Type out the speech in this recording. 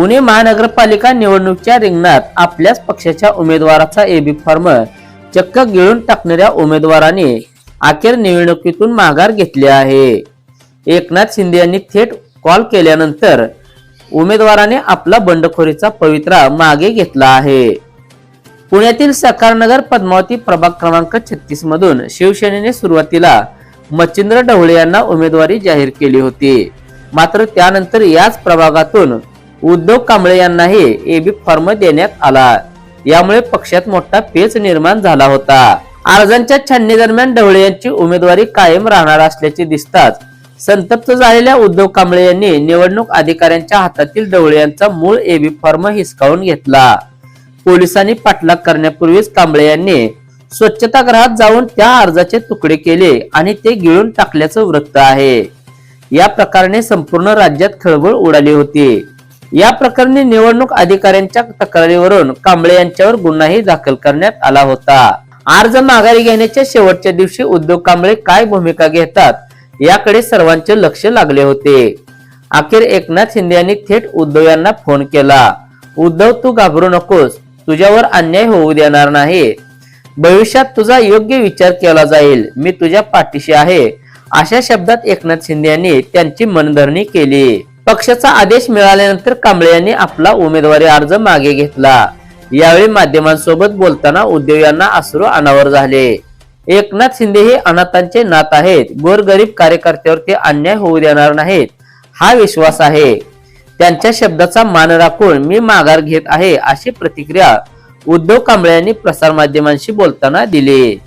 पुणे महानगरपालिका निवडणुकीच्या रिंगणात आपल्याच पक्षाच्या उमेदवाराचा एबी फॉर्म चक्क गिळून टाकणाऱ्या उमेदवाराने अखेर निवडणुकीतून माघार घेतली आहे. एकनाथ शिंदे यांनी थेट कॉल केल्यानंतर उमेदवाराने आपला बंडखोरीचा पवित्रा मागे घेतला आहे. पुण्यातील सकारनगर पद्मावती प्रभाग क्रमांक छत्तीस मधून शिवसेनेने सुरुवातीला मच्छिंद्र ढवळे यांना उमेदवारी जाहीर केली होती. मात्र त्यानंतर याच प्रभागातून उद्धव कांबळे यांनाही एबी फॉर्म देण्यात आला. यामुळे पक्षात मोठा पेच निर्माण झाला होता. अर्जांच्या छाननी दरम्यान ढवळे यांची उमेदवारी कायम राहणार असल्याचे दिसताच संतप्त झालेल्या उद्धव कांबळे यांनी निवडणूक अधिकाऱ्यांच्या हातातील ढवळे यांचा मूळ एबी फॉर्म हिसकावून घेतला. पोलिसांनी पाठलाग करण्यापूर्वीच कांबळे यांनी स्वच्छतागृहात जाऊन त्या अर्जाचे तुकडे केले आणि ते गिळून टाकल्याचं वृत्त आहे. या प्रकाराने संपूर्ण राज्यात खळबळ उडाली होती. या प्रकरणी निवडणूक अधिकाऱ्यांच्या तक्रारीवरून कांबळे यांच्यावर गुन्हाही दाखल करण्यात आला होता. अर्ज माघारी घेण्याच्या शेवटच्या दिवशी उद्धव कांबळे काय भूमिका घेतात याकडे सर्वांचे लक्ष लागले होते. अखेर एकनाथ शिंदे यांनी थेट उद्धव यांना फोन केला. उद्धव तू घाबरू नकोस तुझ्यावर अन्याय होऊ देणार नाही. भविष्यात तुझा योग्य विचार केला जाईल मी तुझ्या पाठीशी आहे अशा शब्दात एकनाथ शिंदे यांनी त्यांची मनधरणी केली. पक्षाचा आदेश मिळाल्यानंतर कांबळे यांनी आपला उमेदवारी अर्ज मागे घेतला. यावेळी माध्यमांसोबत बोलताना उद्धव यांना अश्रू अनावर झाले. एकनाथ शिंदे हे अनाथांचे नात आहेत. गोरगरीब कार्यकर्त्यावर ते अन्याय होऊ देणार नाहीत. हा विश्वास आहे. त्यांच्या शब्दाचा मान राखून मी माघार घेत आहे अशी प्रतिक्रिया उद्धव कांबळे यांनी प्रसारमाध्यमांशी बोलताना दिली.